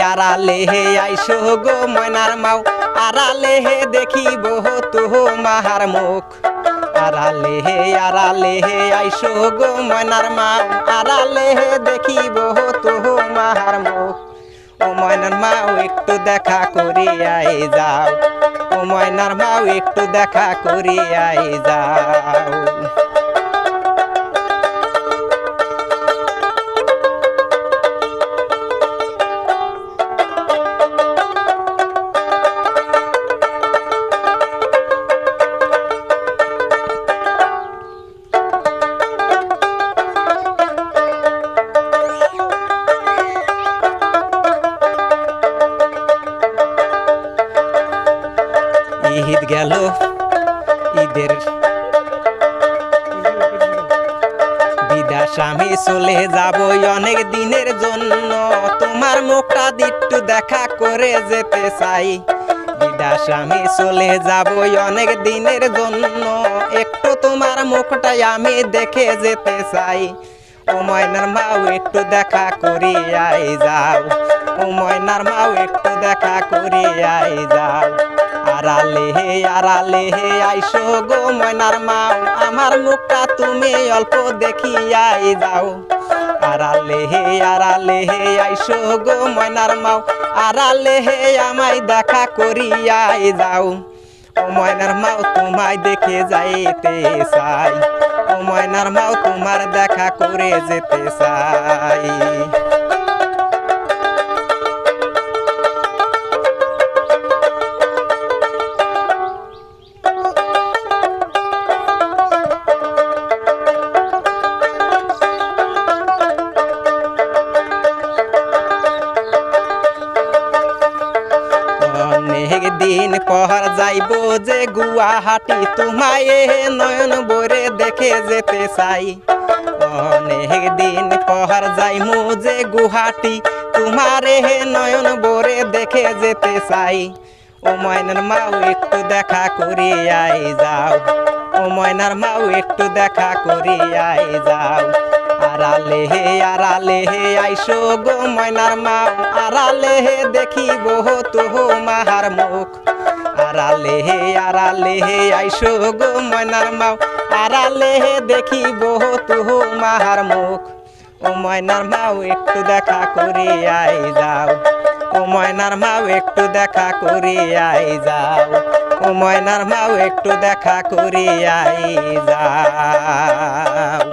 আড়ালে হে আইসো গো ময়নার মাও। আড়ালে হে, দেখিব তোমার মুখ। আড়ালে হে আড়ালে হে, আইসো গো ময়নার মাও। আড়ালে হে, দেখিব তোমার মুখ। ও ময়নার মাও, একটু দেখা করিয়াই যাও। ও ময়নার মাও, একটু দেখা করিয়াই যাও। গেল ঈদের। বিদাস, আমি চলে যাব অনেক দিনের জন্য। তোমার মুখটা দিট্টু দেখা করে যেতে চাই। বিদাস, আমি চলে যাব অনেক দিনের জন্য। একটু তোমার মুখটাই আমি দেখে যেতে চাই। ও ময়নার মাও একটু দেখা করিয়াই যাও। ও ময়নার মাও একটু দেখা করিয়াই যাও। আড়ালে হে আড়ালে হে, আইসো গো ময়নার মাও। আমার মুখটা তুমি অল্প দেখিয়াই যাও। আড়ালে হে আড়ালে হে, আইসো গো ময়নার মাও। আড়ালে হে, আমায় দেখা করিয়াই যাও। ও ময়নার মাও, তোমায় দেখে যাইতে চাই। ও ময়নার মাও, তোমার দেখা করে যেতে চাই। দিন পর যাইব যে গুয়াহাটি। তোমায় নয়ন বরে দেখে যেতে চাই। অনেক দিন পর যাইমু যে গুয়াহাটি। তোমারে নয়ন বরে দেখে যেতে চাই। ও ময়নার মাও একটু দেখা করিয়াই যাও। ও ময়নার মাও একটু দেখা করিয়াই যাও। আড়ালে হে আড়ালে হে, আইসো গো ময়নার মাও। আড়ালে হে দেখিব তোমার মুখ। আড়ালে হে আড়ালে হে, আইসো গো ময়নার মাও। আড়ালে হে দেখিব তোমার মুখ। ও ময়নার মাও, একটু দেখা করে আই যাও। ও ময়নার মাও, একটু দেখা করে আই যাও। ও ময়নার মাও, একটু দেখা করে আই যাও।